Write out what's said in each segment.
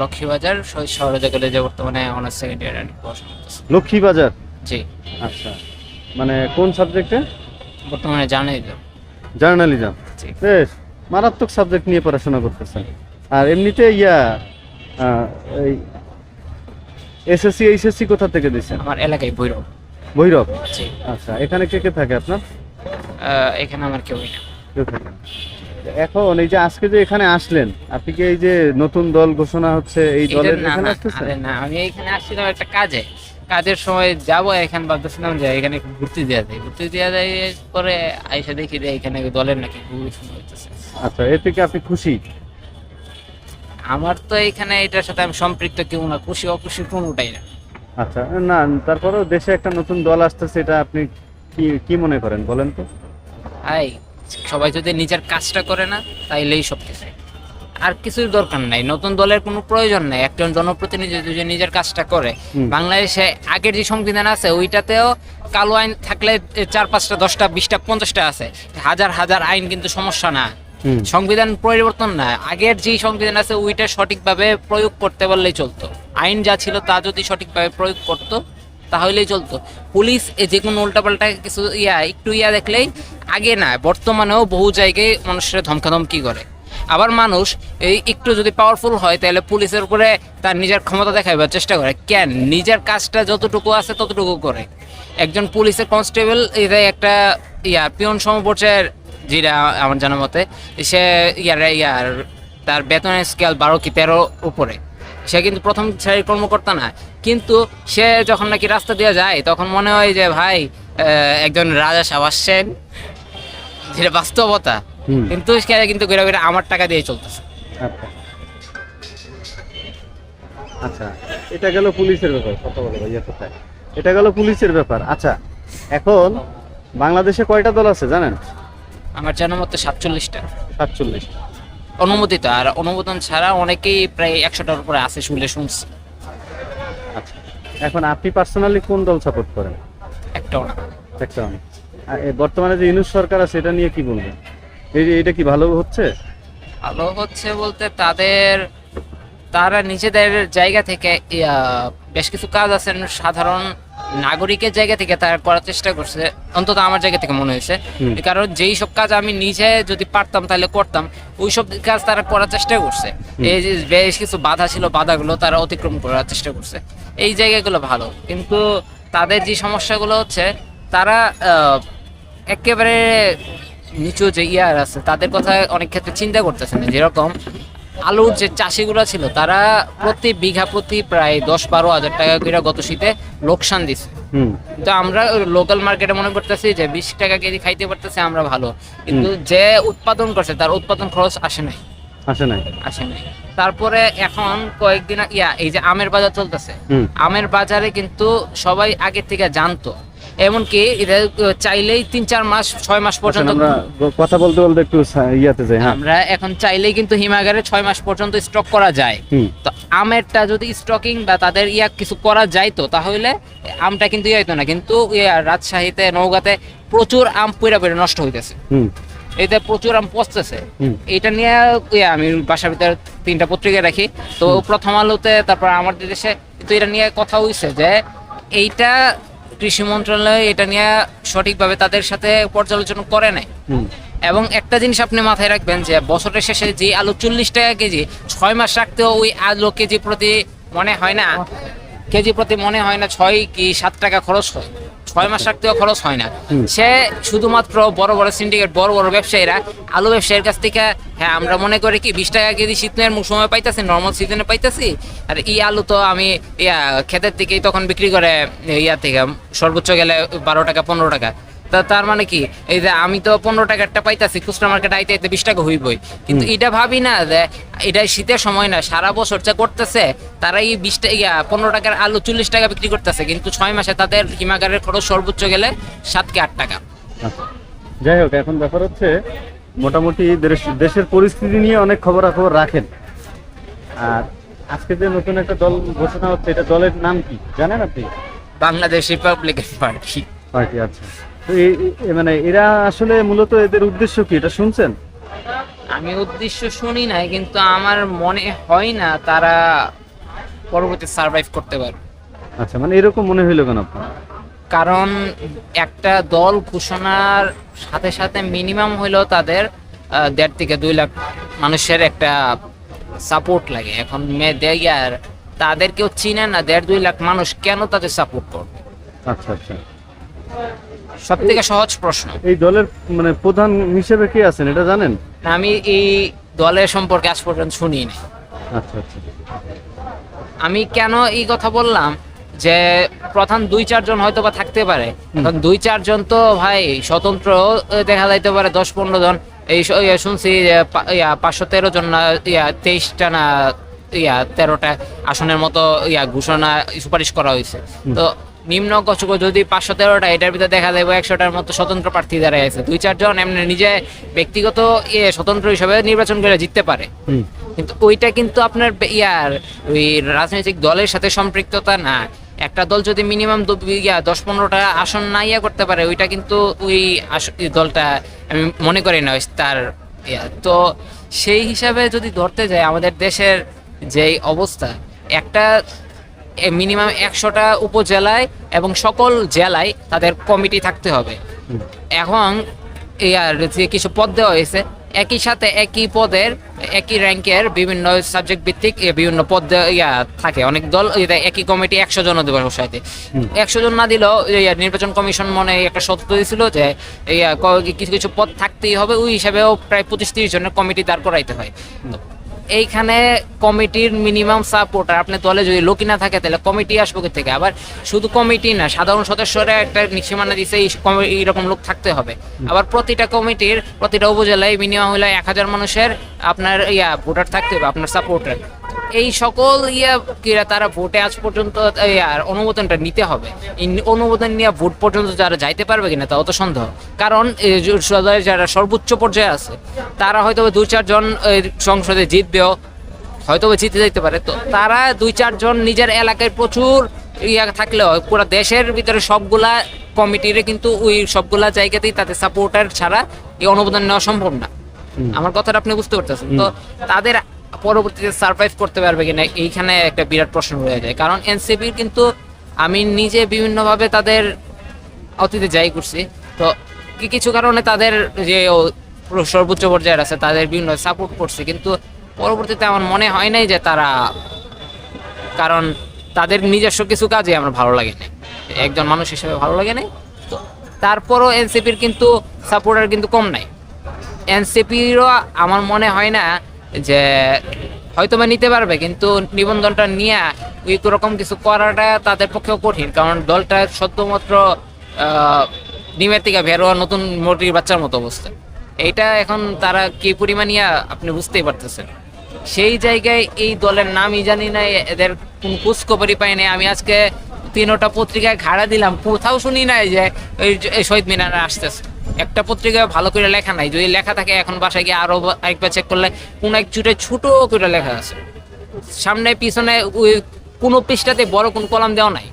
লক্ষ্মীবাজার শহীদ সরোজা কলেজে বর্তমানে honours second ইয়ার পড়াশোনা করতেছি। লক্ষ্মীবাজার? জি। আচ্ছা। মানে কোন সাবজেক্টে? বর্তমানে তো জার্নালিজম। বেশ মারাত্মক সাবজেক্ট নিয়ে পড়াশোনা করতেছেন আর এমনিতে ইয়া এই এসএসসি এইচএসসি কোথা থেকে দিচ্ছেন আমার এলাকায় বৈরব ভৈরব? আচ্ছা এখানে কে কে থাকে আপনার? এখানে আমার কেউই না। কেউ থাকে। এখন এই যে আজকে যে এখানে আসলেন আপনি কি এই যে নতুন দল ঘোষণা হচ্ছে এই দলের এখানে আসতেছেন? না আমি এখানে আসছিলাম একটা কাজে। কাজের সময় যাব এখানে ভাবতেছিলাম যে এখানে ঘুরতে দেওয়া যায়। ঘুরতে দেওয়া যায় পরে আইসা দেখি যে এখানে দলের নাকি হইতেছে। আচ্ছা এতে কি আপনি খুশি? আমার তো এখানে এটার সাথে আমি সম্পৃক্ত কেউ না খুশি অখুশি কোনোটাই না। আচ্ছা না তারপরেও দেশে একটা নতুন দল আসতেছে এটা আপনি কি কি মনে করেন বলেন তো? আই সবাই যদি নিজের কাজটা করে না তাইলেই সব কিছু। আর কিছুর দরকার নাই নতুন দলের কোনো প্রয়োজন নাই। একজন জনপ্রতিনিধি যদি নিজের কাজটা করে বাংলাদেশে আগের যে সংবিধান আছে ওইটাতেও কালো আইন থাকলে চার পাঁচটা দশটা বিশটা পঞ্চাশটা আছে। হাজার হাজার আইন কিন্তু সমস্যা না। সংবিধান পরিবর্তন না। আগের যে সংবিধান আছে ওইটা সঠিকভাবে প্রয়োগ করতে পারলেই চলতো। আইন যা ছিল তা যদি সঠিকভাবে প্রয়োগ করতো তাহলেই চলতো। পুলিশ যে কোনো উল্টাপাল্টা কিছু ইয়া, একটু ইয়া দেখলেই আগে না, বর্তমানেও বহু জায়গায় মানুষের ধমকাধমকি করে। আবার মানুষ এই একটু যদি পাওয়ারফুল হয়, তাহলে পুলিশের উপরে তার নিজের ক্ষমতা দেখাবার চেষ্টা করে। কেন? নিজের কাজটা যতটুকু আছে ততটুকু করে। একজন পুলিশের কনস্টেবল এটা একটা ইয়া, পিয়ন সমপর্যায়ের যেটা আমার জানা মতে, সে ইয়ার ইয়ার, তার বেতনের স্কেল বারো কি তেরো উপরে। সে কিন্তু প্রথম শ্রেণির কর্মকর্তা না। কিন্তু সে যখন নাকি রাস্তা দিয়ে যায় তখন মনে হয় যে ভাই একজন রাজা সাহেব আসছেন যেটা বাস্তবতা। কিন্তু সে কিন্তু ঘুরে ঘুরে আমার টাকা দিয়ে চলতেছে। আচ্ছা। আচ্ছা এটা গেল পুলিশের ব্যাপার কথা বলো ভাইয়া কোথায়? এটা গেল পুলিশের ব্যাপার। আচ্ছা এখন বাংলাদেশে কয়টা দল আছে জানেন? আমার জানা মতো সাতচল্লিশটা। সাতচল্লিশ অনুমোদিত আর অনুমোদন ছাড়া অনেকেই প্রায় একশোটার উপরে আছে শুনলে শুনছি। আচ্ছা এখন আপনি পার্সোনালি কোন দল সাপোর্ট করেন? একটাও না একটা আমি। আর এ বর্তমানে যে ইউনুস সরকার আছে এটা নিয়ে কি বলবেন? এই এটা কি ভালো হচ্ছে? ভালো হচ্ছে বলতে তাদের তারা নিজেদের জায়গা থেকে ইয়া, বেশ কিছু কাজ আছে সাধারণ নাগরিকের জায়গা থেকে তারা করার চেষ্টা করছে অন্তত আমার জায়গা থেকে মনে হয়েছে। কারণ যেই সব কাজ আমি নিজে যদি পারতাম তাহলে করতাম ওই সব কাজ তারা করার চেষ্টা করছে। এই যে বেশ কিছু বাধা ছিল বাধাগুলো তারা অতিক্রম করার চেষ্টা করছে। এই জায়গাগুলো ভালো কিন্তু তাদের যে সমস্যাগুলো হচ্ছে তারা আহ, একেবারে নিচু যে ইয়ার আছে তাদের কথা অনেক ক্ষেত্রে চিন্তা করতেছে না। যেরকম আলুর যে চাষিগুলো ছিল তারা প্রতি বিঘা প্রতি প্রায় দশ বারো হাজার টাকা করে গত শীতে লোকসান দিছে। তো আমরা লোকাল মার্কেটে মনে করতেছি যে বিশ টাকা কেজি খাইতে পারতেছি আমরা ভালো। কিন্তু যে উৎপাদন করছে তার উৎপাদন খরচ আসে নাই। আসে নাই। আসে নাই। তারপরে এখন কয়েকদিন ইয়া এই যে আমের বাজার চলতেছে। আমের বাজারে কিন্তু সবাই আগে থেকে জানতো এমনকি এটা চাইলেই তিন চার মাস ছয় মাস পর্যন্ত কথা বলতে বলতে একটু ইয়াতে যাই হ্যাঁ। আমরা এখন চাইলেই কিন্তু হিমাগারে ছয় মাস পর্যন্ত স্টক করা যায়। তো আমেরটা যদি স্টকিং বা তাদের ইয়া কিছু করা যাইতো তাহলে আমটা কিন্তু ইয়ে হইতো না। কিন্তু রাজশাহীতে নৌগাতে প্রচুর আম পুরা পুরা নষ্ট হইতেছে। এতে প্রচুর আম পচতেছে। এটা নিয়ে আমি বাসার ভিতরে তিনটা পত্রিকা রাখি তো প্রথম আলোতে তারপর আমাদের দেশে তো এটা নিয়ে কথা হইছে যে এইটা কৃষি মন্ত্রণালয় এটা নিয়ে সঠিকভাবে তাদের সাথে পর্যালোচনা করে নাই। এবং একটা জিনিস আপনি মাথায় রাখবেন যে বছরের শেষে যে আলু চল্লিশ টাকা কেজি ছয় মাস রাখতেও ওই আলু কেজি প্রতি মনে হয় না? কেজি প্রতি মনে হয় না ছয় কি সাত টাকা খরচ হয়। ছয় মাস রাখতেও খরচ হয় না। সে শুধুমাত্র বড় বড় সিন্ডিকেট বড় বড় ব্যবসায়ীরা আলু ব্যবসায়ীর কাছ থেকে হ্যাঁ আমরা মনে করি কি বিশ টাকা কেজি শীতের সময় পাইতেছি নর্মাল সিজনে পাইতেছি। আর এই আলু তো আমি ইয়া ক্ষেতের থেকেই তখন বিক্রি করে ইয়া থেকে সর্বোচ্চ গেলে বারো টাকা পনেরো টাকা। তা তার মানে কি? এই যে আমি তো পনেরো টাকারটা পাইতাছি খুচরা মার্কেট আইতে আইতে বিশ টাকা হইবই। কিন্তু এটা ভাবি না যে এটা শীতের সময় না সারা বছর যা করতেছে তারা এই বিশ টাকা পনেরো টাকার আলু চল্লিশ টাকা বিক্রি করতেছে কিন্তু ছয় মাসে তাদের হিমাগারের খরচ সর্বোচ্চ গেলে সাত কি আট টাকা। আচ্ছা। যাই হোক এখন ব্যাপার হচ্ছে মোটামুটি দেশের পরিস্থিতি নিয়ে অনেক খবরাখবর রাখেন। আর আজকে যে নতুন একটা দল ঘোষণা হচ্ছে এটা দলের নাম কি? জানেন আপনি? বাংলাদেশ রিপাবলিকান পার্টি পার্টি আচ্ছা। তো মানে এরা আসলে মূলত এদের উদ্দেশ্য কি? এটা শুনছেন? আমি উদ্দেশ্য শুনি নাই কিন্তু আমার মনে হয় না তারা পরবর্তী সার্ভাইভ করতে পারবে। আচ্ছা মানে এরকম মনে হইল কেন আপনার? কারণ একটা দল ঘোষণার সাথে সাথে মিনিমাম হইলেও তাদের দেড় থেকে দুই লাখ মানুষের একটা সাপোর্ট লাগে। এখন মে- দেয় আর তাদের কেউ চিনে না দেড় দুই লাখ মানুষ কেন তাদের সাপোর্ট করবে? আচ্ছা আচ্ছা। সব থেকে সহজ প্রশ্ন। এই দলের মানে প্রধান হিসেবে কে আছেন এটা জানেন? আমি এই দলের সম্পর্কে আজ পর্যন্ত শুনিনি। আচ্ছা আচ্ছা। আমি কেন এই কথা বললাম যে প্রধান দুই চারজন হয়তো বা থাকতে পারে। দুই চারজন তো ভাই স্বতন্ত্র দেখা যাইতে পারে দশ পনেরো জন। এই শুনছি পাঁচশো তেরো জন না ইয়া তেইশটা না ইয়া তেরোটা আসনের মতো ইয়া ঘোষণা সুপারিশ করা হয়েছে। তো নিম্ন গছক যদি পাঁচশো তেরোটা এটার ভিতরে দেখা যাবে একশোটার মতো স্বতন্ত্র প্রার্থী দাঁড়ায় আছে। দুই চারজন এমনি নিজে ব্যক্তিগত ইয়ে স্বতন্ত্র হিসাবে নির্বাচন করে জিততে পারে। কিন্তু ওইটা কিন্তু আপনার ইয়ার ওই রাজনৈতিক দলের সাথে সম্পৃক্ততা না। একটা দল যদি মিনিমাম ইয়া দশ পনেরোটা আসন না ইয়া করতে পারে ওইটা কিন্তু ওই দলটা আমি মনে করি না তার ইয়া। তো সেই হিসাবে যদি ধরতে যাই আমাদের দেশের যে অবস্থা একটা মিনিমাম একশোটা উপজেলায় এবং সকল জেলায় তাদের কমিটি থাকতে হবে। এখন ইয়ার যে কিছু পদ দেওয়া হয়েছে একই সাথে একই পদের একই র্যাঙ্কের বিভিন্ন সাবজেক্ট ভিত্তিক বিভিন্ন পদ ইয়া থাকে। অনেক দল একই কমিটি একশো জন দেবে একশো জন না দিলেও নির্বাচন কমিশন মনে একটা শর্ত দিয়েছিল যে কিছু কিছু পদ থাকতেই হবে ওই হিসাবেও প্রায় পঁচিশ তিরিশ জনের কমিটি দাঁড় করাইতে হয়। এইখানে কমিটির মিনিমাম সাপোর্ট আর আপনি দলে যদি লোকই না থাকে তাহলে কমিটি আসব কি থেকে আবার শুধু কমিটি না সাধারণ সদস্যরা একটা সীমানা দিছে এই এইরকম লোক থাকতে হবে। আবার প্রতিটা কমিটির প্রতিটা উপজেলায় মিনিমাম হলে এক হাজার মানুষের আপনার ইয়া ভোটার থাকতে হবে আপনার সাপোর্টার এই সকল ইয়া কিরা তারা ভোটে আজ পর্যন্ত ইয়ার অনুমোদনটা নিতে হবে। এই অনুমোদন নিয়ে ভোট পর্যন্ত যারা যাইতে পারবে কিনা তাও তো সন্দেহ। কারণ যারা সর্বোচ্চ পর্যায়ে আছে তারা হয়তো দুই চারজন সংসদে জিতবেও হয়তো জিতে যেতে পারে। তো তারা দুই চারজন নিজের এলাকায় প্রচুর ইয়া থাকলেও পুরো দেশের ভিতরে সবগুলা কমিটিরে কিন্তু ওই সবগুলা জায়গাতেই তাদের সাপোর্টার ছাড়া এই অনুমোদন নেওয়া সম্ভব না। আমার কথাটা আপনি বুঝতে পারতেছেন। তো তাদের পরবর্তীতে সার্ভাইভ করতে পারবে কিনা, এইখানে একটা বিরাট প্রশ্ন রয়ে যায়। কারণ এনসিপির কিন্তু আমি নিজে বিভিন্নভাবে তাদের অতীতে যাই করছি তো কিছু কারণে তাদের যে সর্বোচ্চ পর্যায়ের আছে, তাদের বিভিন্ন সাপোর্ট করছে। কিন্তু পরবর্তীতে আমার মনে হয় নাই যে তারা, কারণ তাদের নিজস্ব কিছু কাজে আমার ভালো লাগে না একজন মানুষ হিসেবে ভালো লাগে না তো তারপরও এনসিপির কিন্তু সাপোর্টার কিন্তু কম নাই। এনসিপিরও আমার মনে হয় না যে হয়তো বা নিতে পারবে, কিন্তু নিবন্ধনটা নিয়ে ওই রকম কিছু করাটা তাদের পক্ষেও কঠিন, কারণ দলটা সদ্যমাত্র ডিমের থেকে ভেরোয়া নতুন মুরগির বাচ্চার মতো অবস্থা। এইটা এখন তারা কি পরিমাণ আপনি বুঝতেই পারতেছেন। সেই জায়গায় এই দলের নামই জানি না, এদের কোন খোঁজখবরই পাই নাই। আমি আজকে তিনোটা পত্রিকায় ঘাড়া দিলাম, কোথাও শুনি নাই যে- এই শহীদ মিনারে আসতেছে। একটা পত্রিকায় ভালো করে লেখা নাই। যদি লেখা থাকে এখন বাসায় গিয়ে আরও একবার চেক করলে কোন এক চুটে ছোট করে লেখা আছে। সামনে পিছনে ওই কোনো পৃষ্ঠাতে বড় কোন কলাম দেওয়া নাই।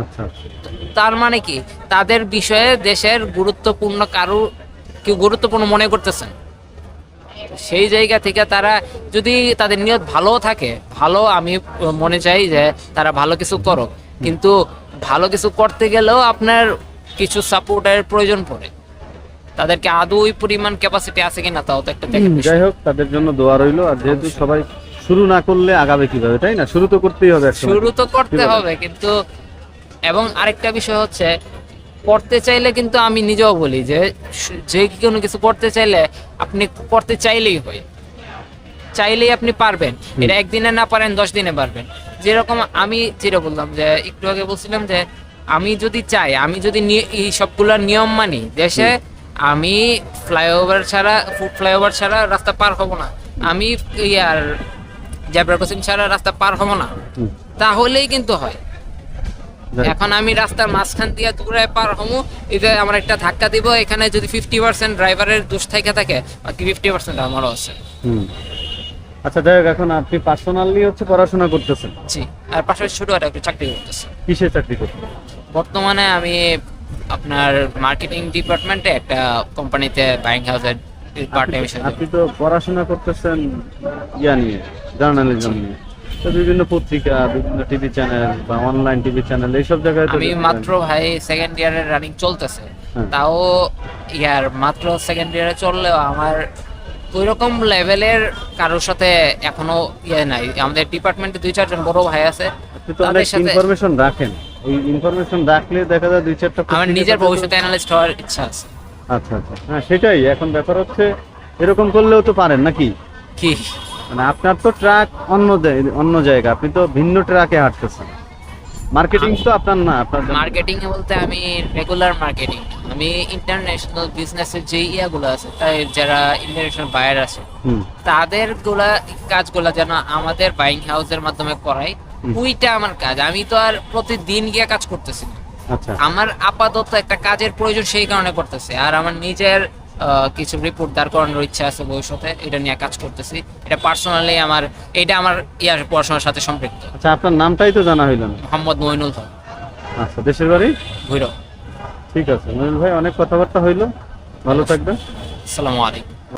আচ্ছা তার মানে কি? তাদের বিষয়ে দেশের গুরুত্বপূর্ণ কারও কেউ গুরুত্বপূর্ণ মনে করতেছেন। সেই জায়গা থেকে তারা যদি তাদের নিয়ত ভালো থাকে ভালো আমি মনে চাই যে তারা ভালো কিছু করো কিন্তু ভালো কিছু করতে গেলেও আপনার কিছু সাপোর্টের প্রয়োজন পড়ে। তাদেরকে আদৌ ওই পরিমাণ ক্যাপাসিটি আছে কিনা তাও তো একটা যাই হোক তাদের জন্য দোয়া রইল। আর যেহেতু সবাই শুরু না করলে আগাবে কীভাবে তাই না? শুরু তো করতেই হবে শুরু তো করতে হবে কিন্তু এবং আরেকটা বিষয় হচ্ছে করতে চাইলে কিন্তু আমি নিজেও বলি যে যে কোনো কিছু করতে চাইলে আপনি করতে চাইলেই হয়। চাইলেই আপনি পারবেন। এটা একদিনে না পারেন দশ দিনে পারবেন। যেরকম আমি যেটা বললাম যে একটু আগে বলছিলাম যে আমি যদি চাই আমি যদি এই সবগুলোর নিয়ম মানি দেশে আমি ফ্লাইওভার ছাড়া ফ্লাইওভার ছাড়া রাস্তা পার হব না। আমি ইয়ার জেব্রা ক্রসিং ছাড়া রাস্তা পার হব না। তাহলেই কিন্তু হয়। এখন আমি রাস্তার মাঝখান দিয়ে দূরে পার হমু এটা আমার একটা ধাক্কা দিব। এখানে যদি ফিফটি পার্সেন্ট ড্রাইভারের দোষ থেকে থাকে বাকি ফিফটি পার্সেন্ট আমারও আছে। হুম। আচ্ছা যাই হোক এখন আপনি পার্সোনালি হচ্ছে পড়াশোনা করতেছেন। জি আর পাশাপাশি ছোট একটা চাকরি করতেছে। কিসে চাকরি করতেন বর্তমানে আমি আপনার মার্কেটিং ডিপার্টমেন্টে একটা কোম্পানিতে বাইং হাউসের পার্ট টাইম হিসেবে। আপনি তো পড়াশোনা করতেছেন ইয়া নিয়ে জার্নালিজম নিয়ে। তো বিভিন্ন পত্রিকা বিভিন্ন টিভি চ্যানেল বা অনলাইন টিভি চ্যানেল এইসব জায়গায় আমি মাত্র ভাই সেকেন্ড ইয়ারের রানিং চলতেছে। হ্যাঁ। তাও ইয়ার মাত্র সেকেন্ড ইয়ারে চললেও আমার ওই রকম লেভেলের কারোর সাথে এখনও ইয়ে নাই। আমাদের ডিপার্টমেন্টে দুই চারজন বড় ভাই আছে। তাদের সাথে ইনফরমেশন রাখেন। এই ইনফরমেশন রাখলে দেখা যায় দুই চারটা আমার নিজের ভবিষ্যতে অ্যানালিস্ট হওয়ার ইচ্ছা আছে। আচ্ছা আচ্ছা। হ্যাঁ সেটাই। এখন ব্যাপার হচ্ছে এরকম করলেও তো পারেন নাকি? কি? মানে আপনার তো ট্রাক অন্য অন্য জায়গা। আপনি তো ভিন্ন ট্রাকে হাঁটতেছেন। মার্কেটিং তো আপনার না আপনার মার্কেটিং বলতে আমি রেগুলার মার্কেটিং আমি ইন্টারন্যাশনাল বিজনেসের যে ইয়াগুলো আছে তাই যারা ইন্টারন্যাশনাল বায়ার আছে তাদেরগুলা কাজগুলা যেন আমাদের বাইং হাউসের মাধ্যমে করাই ওইটা আমার কাজ। আমি তো আর প্রতিদিন গিয়ে কাজ করতেছি না। আচ্ছা। আমার আপাতত একটা কাজের প্রয়োজন সেই কারণে করতেছি। আর আমার নিজের কিছু রিপোর্ট দাঁড় করানোর ইচ্ছা আছে ভবিষ্যতে এটা নিয়ে কাজ করতেছি। এটা পার্সোনালি আমার এটা আমার ইয়ার পড়াশোনার সাথে সম্পৃক্ত। আচ্ছা আপনার নামটাই তো জানা হইল না। মোহাম্মদ মইনুল হক। আচ্ছা দেশের বাড়ি? ভৈরব। ঠিক আছে। মনিল ভাই অনেক কথাবার্তা হইল। ভালো থাকবেন। আসসালামু আলাইকুম।